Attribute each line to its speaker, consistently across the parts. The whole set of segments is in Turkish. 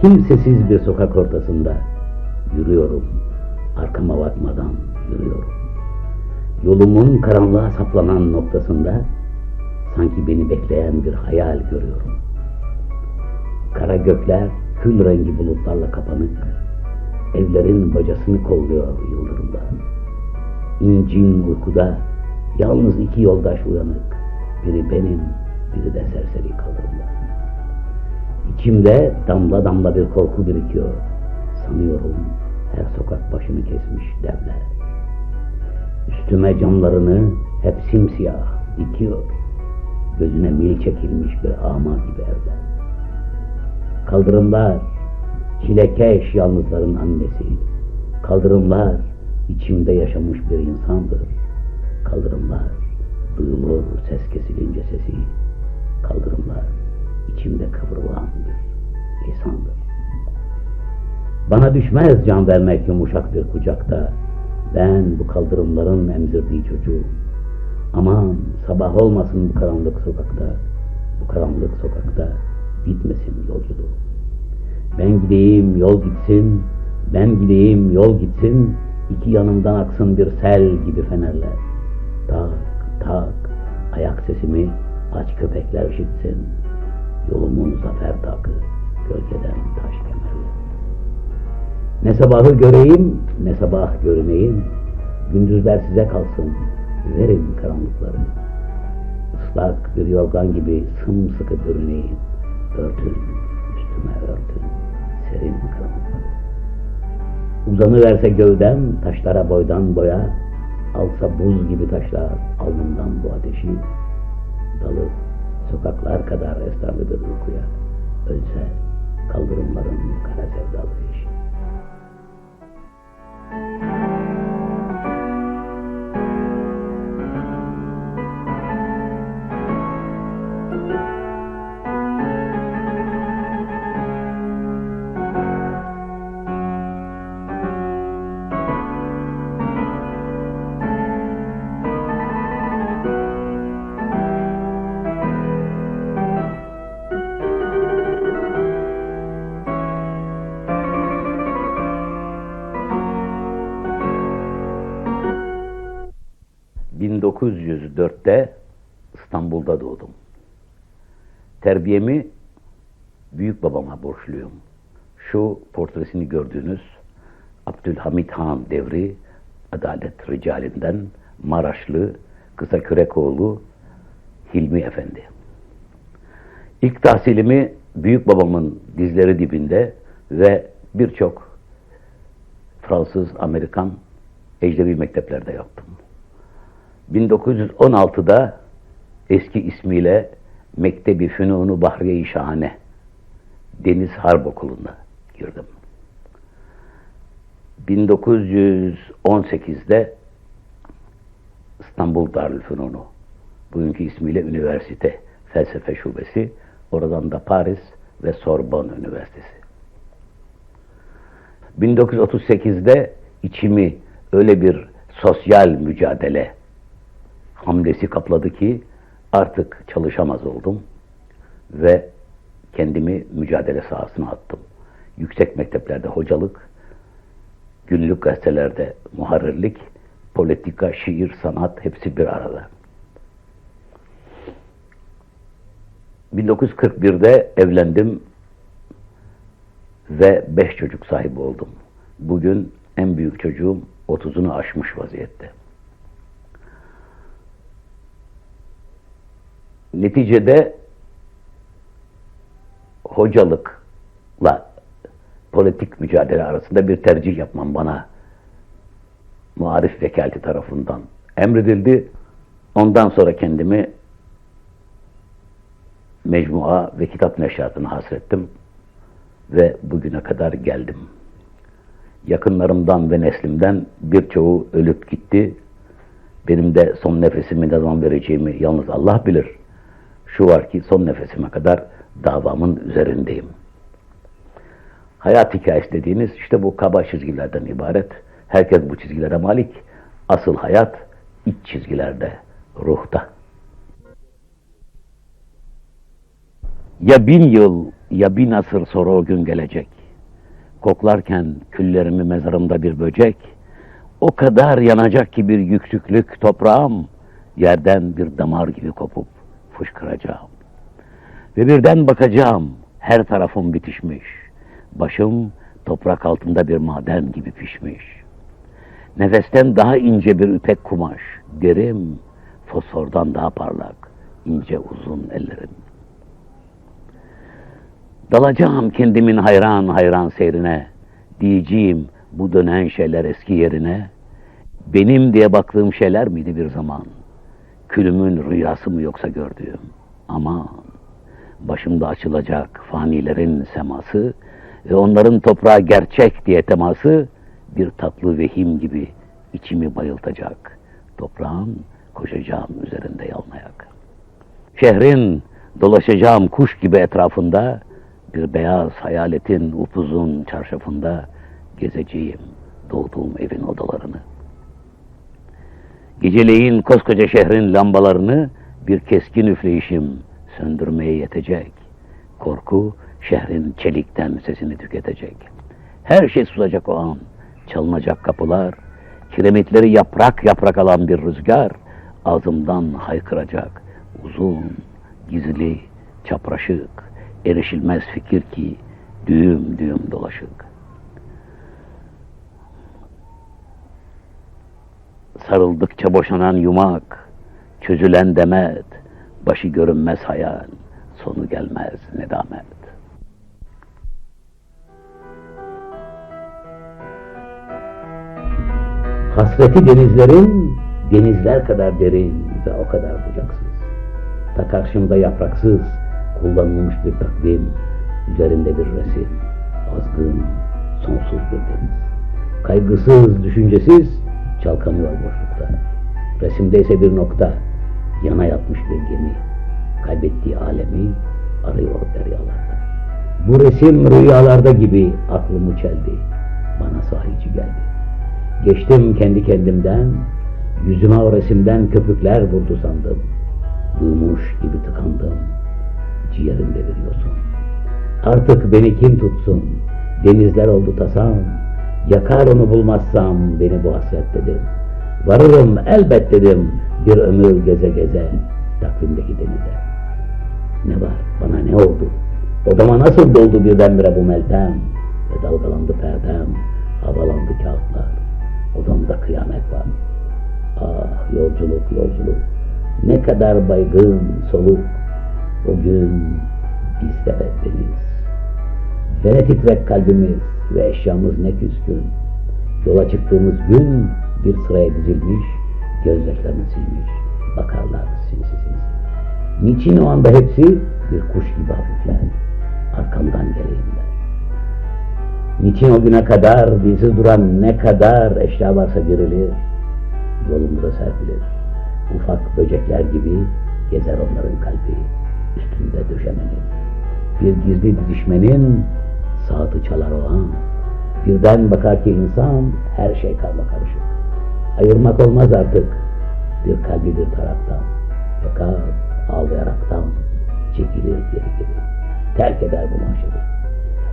Speaker 1: Kimsesiz bir sokak ortasında yürüyorum. Arkama bakmadan yürüyorum. Yolumun karanlığa saplanan noktasında sanki beni bekleyen bir hayal görüyorum. Kara gökler kül rengi bulutlarla kapanık. Evlerin bacasını kolluyor yıldırımlar. İncin uykuda yalnız iki yoldaş uyanık. Biri benim, biri de serseri kaldırımda. İçimde damla damla bir korku birikiyor. Sanıyorum her sokak başını kesmiş devler. Üstüme camlarını hep simsiyah dikiyor. Gözüne mil çekilmiş bir ama gibi evler. Kaldırımlar, çilekeş yalnızların annesi. Kaldırımlar, içimde yaşamış bir insandır. Kaldırımlar, duyulur ses kesilince sesi. Kaldırımlar, içimde kıvrılan bir lisandır. Bana düşmez can vermek yumuşak bir kucakta. Ben bu kaldırımların emzirdiği çocuğum. Aman sabah olmasın bu karanlık sokakta. Bu karanlık sokakta bitmesin yolculuğum. Ben gideyim yol gitsin, ben gideyim yol gitsin, iki yanımdan aksın bir sel gibi fenerler. Tak tak ayak sesimi aç köpekler işitsin. Yolumun zafer takı gölgeden taş kemerler. Ne sabahı göreyim, ne sabah görüneyim. Gündüzler size kalsın, verin karanlıkları. Islak bir yorgan gibi sımsıkı bürüneyim. Örtün, üstüme örtün, serin karanlıkları. Uzanıverse gövdem taşlara boydan boya, alsa buz gibi taşlar alnımdan bu ateşi, dalıp sokaklar kadar esrarlı bir uykuya, ölse kaldırımların kara sevdalı ...1904'te İstanbul'da doğdum. Terbiyemi büyük babama borçluyum. Şu portresini gördüğünüz Abdülhamit Han devri adalet ricalinden Maraşlı Kısa Kürekoğlu Hilmi Efendi. İlk tahsilimi büyük babamın dizleri dibinde ve birçok Fransız, Amerikan, ecnebi mekteplerde yaptım. 1916'da eski ismiyle Mektebi Fünunu Bahriye-i Şahane Deniz Harp Okulu'na girdim. 1918'de İstanbul Darülfünunu bugünkü ismiyle üniversite felsefe şubesi oradan da Paris ve Sorbonne Üniversitesi. 1938'de içimi öyle bir sosyal mücadele hamlesi kapladı ki artık çalışamaz oldum ve kendimi mücadele sahasına attım. Yüksek mekteplerde hocalık, günlük gazetelerde muharrirlik, politika, şiir, sanat hepsi bir arada. 1941'de evlendim ve beş çocuk sahibi oldum. Bugün en büyük çocuğum 30'unu aşmış vaziyette. Neticede hocalıkla politik mücadele arasında bir tercih yapmam bana muarif vekaleti tarafından emredildi. Ondan sonra kendimi mecmua ve kitap neşriyatına hasrettim ve bugüne kadar geldim. Yakınlarımdan ve neslimden birçoğu ölüp gitti. Benim de son nefesimi ne zaman vereceğimi yalnız Allah bilir. Şu var ki son nefesime kadar davamın üzerindeyim. Hayat hikayesi dediğiniz işte bu kaba çizgilerden ibaret. Herkes bu çizgilere malik. Asıl hayat iç çizgilerde, ruhta. Ya bin yıl Ya bir nasır sonra o gün gelecek. Koklarken küllerimi mezarımda bir böcek. O kadar yanacak ki bir yüksüklük toprağım. Yerden bir damar gibi kopup fışkıracağım. Ve birden bakacağım. Her tarafım bitişmiş. Başım toprak altında bir maden gibi pişmiş. Nefesten daha ince bir ipek kumaş. Derim fosfordan daha parlak. ince uzun ellerim. Dalacağım kendimin hayran hayran seyrine. Diyeceğim bu dönen şeyler eski yerine. Benim diye baktığım şeyler miydi bir zaman? Külümün rüyası mı yoksa gördüğüm? Aman! Başımda açılacak fanilerin seması ve onların toprağa gerçek diye teması bir tatlı vehim gibi içimi bayıltacak. Toprağın koşacağım üzerinde yalmayak. Şehrin dolaşacağım kuş gibi etrafında bir beyaz hayaletin upuzun çarşafında gezeceğim doğduğum evin odalarını. Geceleyin koskoca şehrin lambalarını bir keskin üfleyişim söndürmeye yetecek. Korku şehrin çelikten sesini tüketecek. Her şey susacak o an. Çalınacak kapılar, kiremitleri yaprak yaprak alan bir rüzgar ağzımdan haykıracak. Uzun, gizli, çapraşık, erişilmez fikir ki düğüm düğüm dolaşık. Sarıldıkça boşanan yumak, çözülen demet, başı görünmez hayal, sonu gelmez nedamet. Hasreti denizlerin denizler kadar derin ve o kadar bucaksız. Ta karşımda yapraksız, kullanılmış bir takvim, üzerinde bir resim, azgın, sonsuz bir deniz. Kaygısız, düşüncesiz, çalkanıyor boşlukta. Resimde ise bir nokta, yana yatmış bir gemi, kaybettiği alemi arıyor deryalarda. Bu resim rüyalarda gibi aklımı çeldi, bana sahici geldi. Geçtim kendi kendimden, yüzüme o resimden köpükler vurdu sandım. Duymuş gibi tıkandım, ciğerimde bir yosun. Artık beni kim tutsun, denizler oldu tasam, yakar onu bulmazsam beni bu hasret dedim. Varırım elbet dedim bir ömür geze geze takvimdeki denize. Ne var, bana ne oldu? Odama nasıl doldu birdenbire bu meltem? Ve dalgalandı perdem, havalandı kağıtlar. Odamda kıyamet var. Ah yolculuk yolculuk. Ne kadar baygın soluk. O gün biz sebep deniz. Ve titrek kalbimiz ve eşyamız ne küskün. Yola çıktığımız gün bir sıraya dizilmiş, gözyaşlarını silmiş. Bakarlar sinsi sinsi. Niçin o anda hepsi bir kuş gibi hafifler. Arkamdan geleyim der. Niçin o güne kadar dilsiz duran ne kadar eşya varsa girilir, yolumuza serpilir. Ufak böcekler gibi gezer onların kalbi, üstünde döşemenin. Bir gizli didişmenin saati çalar o an. Birden bakar ki insan her şey karma karışık. Ayırmak olmaz artık bir kalbi bir taraftan. Yakar ağlayaraktan çekilir geri geri. Terk eder bu mahşeri.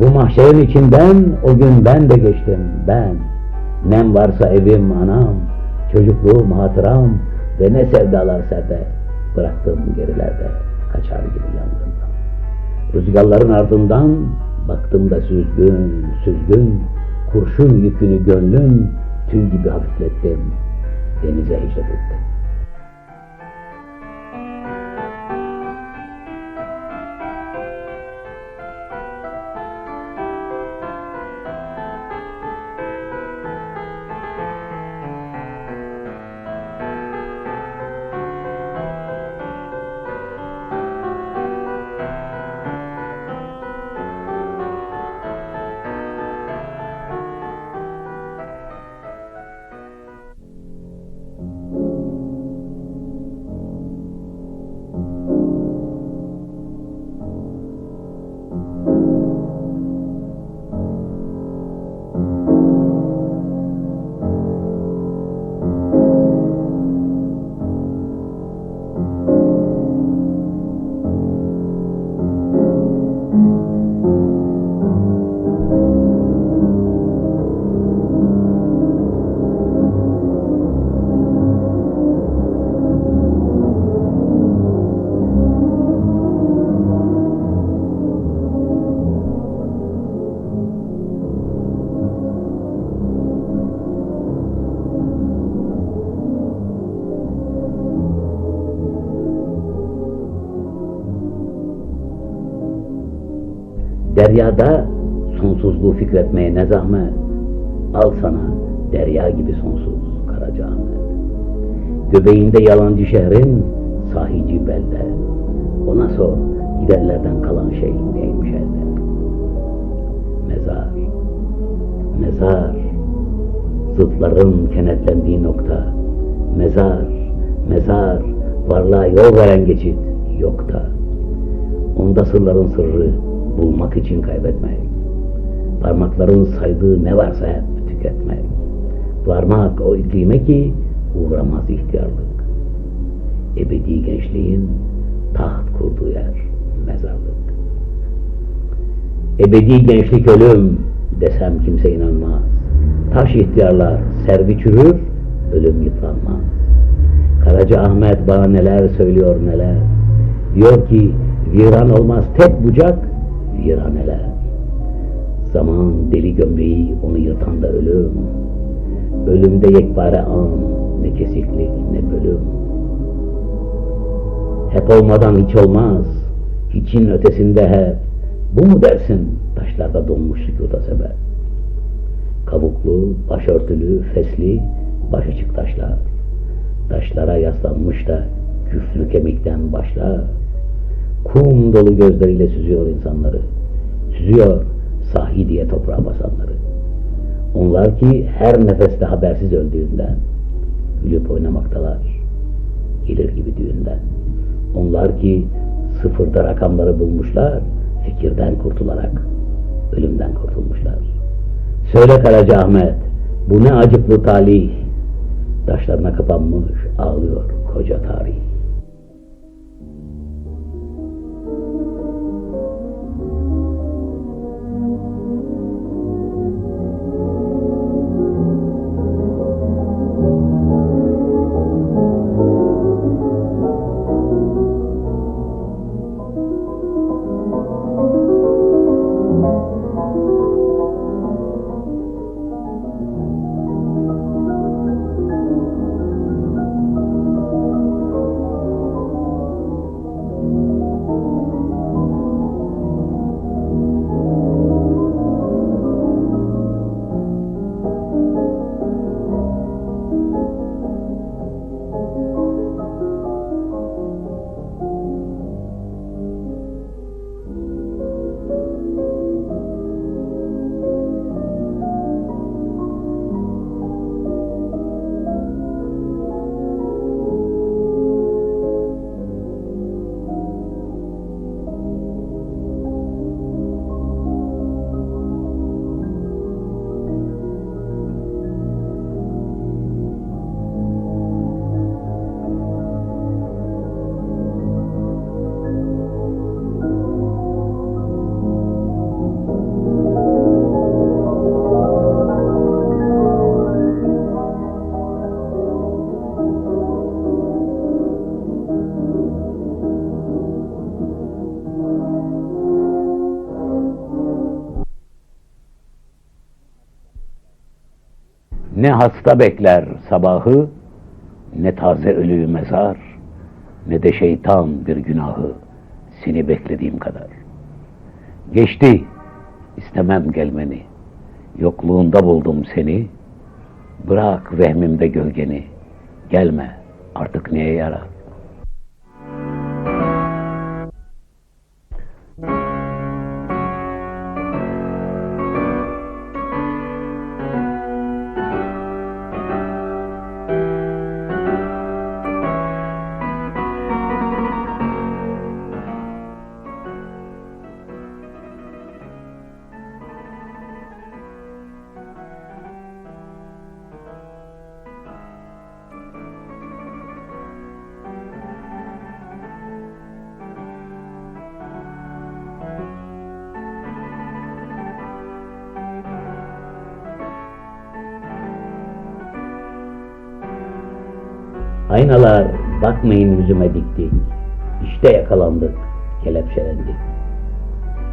Speaker 1: Bu mahşerin içinden o gün ben de geçtim ben. Nem varsa evim anam, çocukluğum hatıram ve ne sevdalar serde bıraktım gerilerde kaçar gibi yangından. Rüzgarların ardından baktım da süzgün süzgün kurşun yükünü gönlüm tüy gibi hafiflettim denize hicret ettim. Deryada sonsuzluğu fikretmeye ne zahmet. Al sana derya gibi sonsuz Karacaahmet. Göbeğinde yalancı şehrin sahici belde. Ona sor giderlerden kalan şey neymiş elde. Mezar, mezar, zıtların kenetlendiği nokta. Mezar, mezar, varlığa yol veren geçit yokta. Onda sırların sırrı bulmak için kaybetmek. Parmakların saydığı ne varsa hep tüketmek. Varmak o iklime ki uğramaz ihtiyarlık. Ebedi gençliğin taht kurduğu yer mezarlık. Ebedi gençlik ölüm desem kimse inanmaz. Taş ihtiyarlar servi çürür, ölüm yıpranmaz. Karaca Ahmet bana neler söylüyor neler. Diyor ki viran olmaz tek bucak viraneler. Zaman deli gömleği onu yırtan da ölüm. Ölümde yekpare an ne kesiklik ne bölüm. Hep olmadan hiç olmaz. Hiçin ötesinde hep. Bu mu dersin taşlarda donmuş sükuta sebep? Kabuklu, başörtülü, fesli, başaçık taşlar. Taşlara yaslanmış da küflü kemikten başlar. Kum dolu gözleriyle süzüyor insanları. Süzüyor sahi diye toprağa basanları. Onlar ki her nefeste habersiz öldüğünden gülüp oynamaktalar. Gelir gibi düğünden. Onlar ki sıfırda rakamları bulmuşlar, fikirden kurtularak ölümden kurtulmuşlar. Söyle Karaca Ahmet, bu ne acıklı talih. Taşlarına kapanmış, ağlıyor koca tarih. Ne hasta bekler sabahı, ne taze ölüyü mezar, ne de şeytan bir günahı seni beklediğim kadar. Geçti, istemem gelmeni, yokluğunda buldum seni, bırak vehmimde gölgeni, gelme artık neye yarar? Aynalar bakmayın yüzüme diktik. İşte yakalandık, kelepçelendik.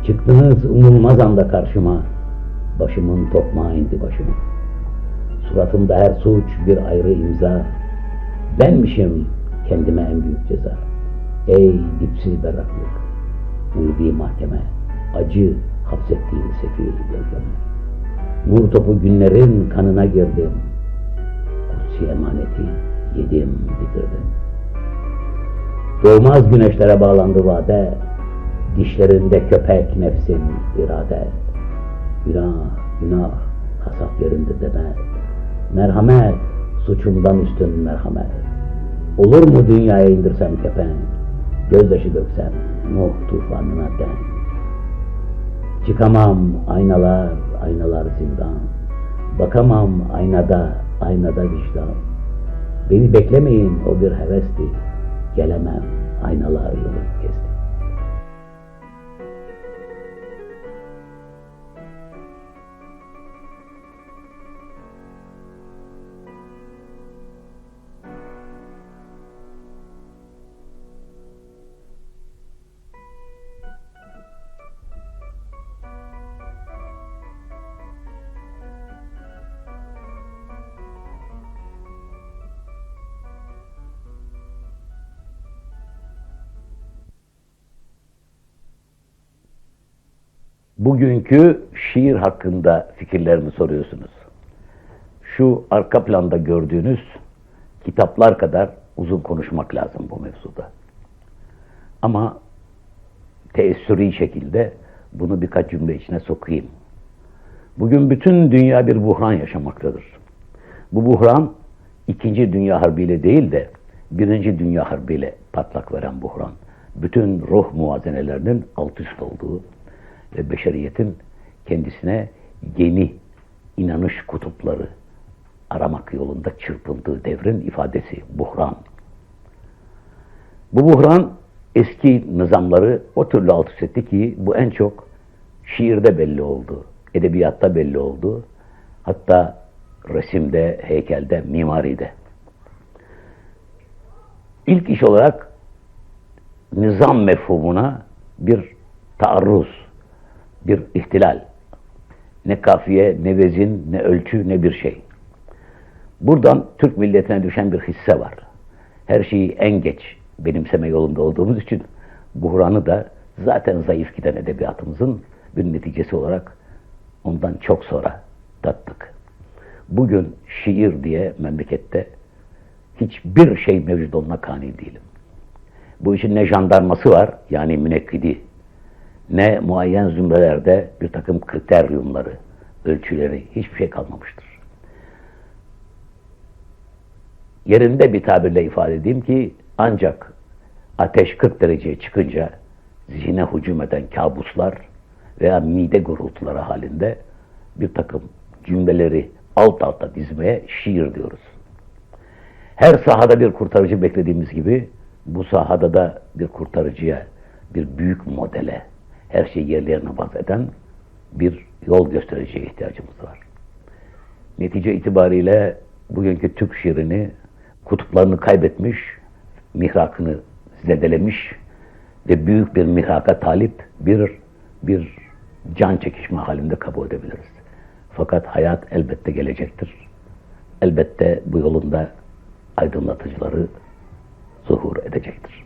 Speaker 1: Çıktınız umulmaz anda karşıma. Başımın tokmağı indi başıma. Suratımda her suç bir ayrı imza. Benmişim kendime en büyük ceza. Ey dipsiz berraklık, ulvi mahkeme, acı, hapsettiğin sefil gölgeme. Nur topu günlerin kanına girdim. Kutsi emaneti yedim bitirdim. Doğmaz güneşlere bağlandı vade, dişlerinde köpek nefsin irade. Günah, günah, hasat yerinde demet. Merhamet, suçumdan üstün merhamet. Olur mu dünyaya indirsem kepenk, gözyaşı döksem Nuh tufanına denk. Çıkamam aynalar, aynalar zindan. Bakamam aynada, aynada vicdan. Beni beklemeyin o bir hevesti. Gelemem aynalar yolu Bugünkü şiir hakkında fikirlerimi soruyorsunuz. Şu arka planda gördüğünüz kitaplar kadar uzun konuşmak lazım bu mevzuda. Ama teessüri şekilde bunu birkaç cümle içine sokayım. Bugün bütün dünya bir buhran yaşamaktadır. Bu buhran ikinci Dünya Harbi ile değil de birinci Dünya Harbi ile patlak veren buhran. Bütün ruh muazenelerinin alt üst olduğu ve beşeriyetin kendisine yeni inanış kutupları aramak yolunda çırpındığı devrin ifadesi buhran. Bu buhran eski nizamları o türlü alt üst etti ki bu en çok şiirde belli oldu, edebiyatta belli oldu. Hatta resimde, heykelde, mimaride. İlk iş olarak nizam mefhumuna bir taarruz, bir ihtilal. Ne kafiye, ne vezin, ne ölçü, ne bir şey. Buradan Türk milletine düşen bir hisse var. Her şeyi en geç benimseme yolunda olduğumuz için buhranı da zaten zayıf giden edebiyatımızın bir neticesi olarak ondan çok sonra tattık. Bugün şiir diye memlekette hiçbir şey mevcut olma kani değilim. Bu işin ne jandarması var, yani münekkidi, ne muayyen zümrelerde bir takım kriteryumları, ölçüleri, hiçbir şey kalmamıştır. Yerinde bir tabirle ifade edeyim ki ancak ateş 40 dereceye çıkınca zihne hücum eden kabuslar veya mide gurultuları halinde bir takım cümleleri alt alta dizmeye şiir diyoruz. Her sahada bir kurtarıcı beklediğimiz gibi bu sahada da bir kurtarıcıya, bir büyük modele, her şeyi yerli yerine eden bir yol göstericiye ihtiyacımız var. Netice itibariyle bugünkü Türk şiirini kutuplarını kaybetmiş, mihrakını zedelemiş ve büyük bir mihraka talip bir bir can çekişme halinde kabul edebiliriz. Fakat hayat elbette gelecektir. Elbette bu yolunda aydınlatıcıları zuhur edecektir.